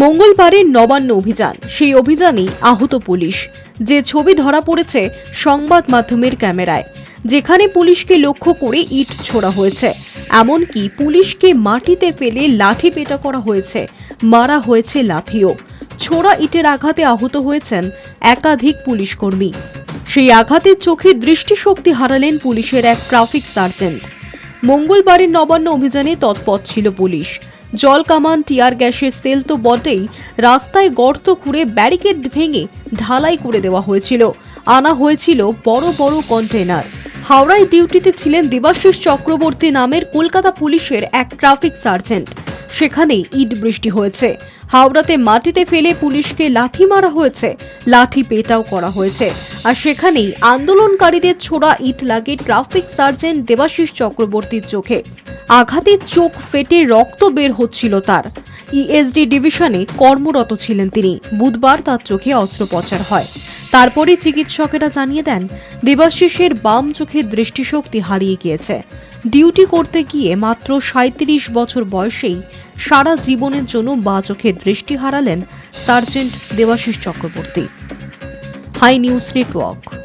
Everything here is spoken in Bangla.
মঙ্গলবারের নবান্ন অভিযান। সেই অভিযানেই আহত পুলিশ। যে ছবি ধরা পড়েছে সংবাদ মাধ্যমের ক্যামেরায়, যেখানে পুলিশকে লক্ষ্য করে ইট ছোড়া হয়েছে। এমনকি পুলিশকে মাটিতে ফেলে লাঠি পেটা করা হয়েছে, মারা হয়েছে লাথিও। ছোড়া ইটের আঘাতে আহত হয়েছেন একাধিক পুলিশ কর্মী সেই আঘাতের চোখে দৃষ্টিশক্তি হারালেন পুলিশের এক ট্রাফিক সার্জেন্ট। মঙ্গলবারের নবান্ন অভিযানে তৎপর ছিল পুলিশ। জল কামান, টিয়ার গ্যাসের সেল তো বটেই। রাস্তায় গর্ত খুঁড়ে ব্যারিকেড ভেঙে ঢালাই করে দেওয়া হয়েছিল। আনা হয়েছিল বড় বড় কন্টেনার হাওড়ায় ডিউটিতে ছিলেন দেবাশিস চক্রবর্তী নামের কলকাতা পুলিশের এক ট্রাফিক সার্জেন্ট। সেখানে ইট বৃষ্টি হয়েছে। হাওড়াতে মাটিতে ফেলে পুলিশকে লাঠি মারা হয়েছে। লাঠি পেটাও করা হয়েছে। আর সেখানেই আন্দোলনকারীদের ছোড়া ইট লাগে ট্রাফিক সার্জেন্ট দেবাশিস চক্রবর্তীর চোখে। আঘাতে চোখ ফেটে রক্ত বের হচ্ছিল তার। ইএসডি ডিভিশনে কর্মরত ছিলেন তিনি। বুধবার তার চোখে অস্ত্রোপচার হয়। তারপরে চিকিৎসকেরা জানিয়ে দেন, দেবাশিসের বাম চোখের দৃষ্টিশক্তি হারিয়ে গিয়েছে। ডিউটি করতে গিয়ে মাত্র সাঁত্রিশ বছর বয়সেই সারা জীবনের জন্য বা চোখের দৃষ্টি হারালেন sergeant Debashis Chakraborty. High news network.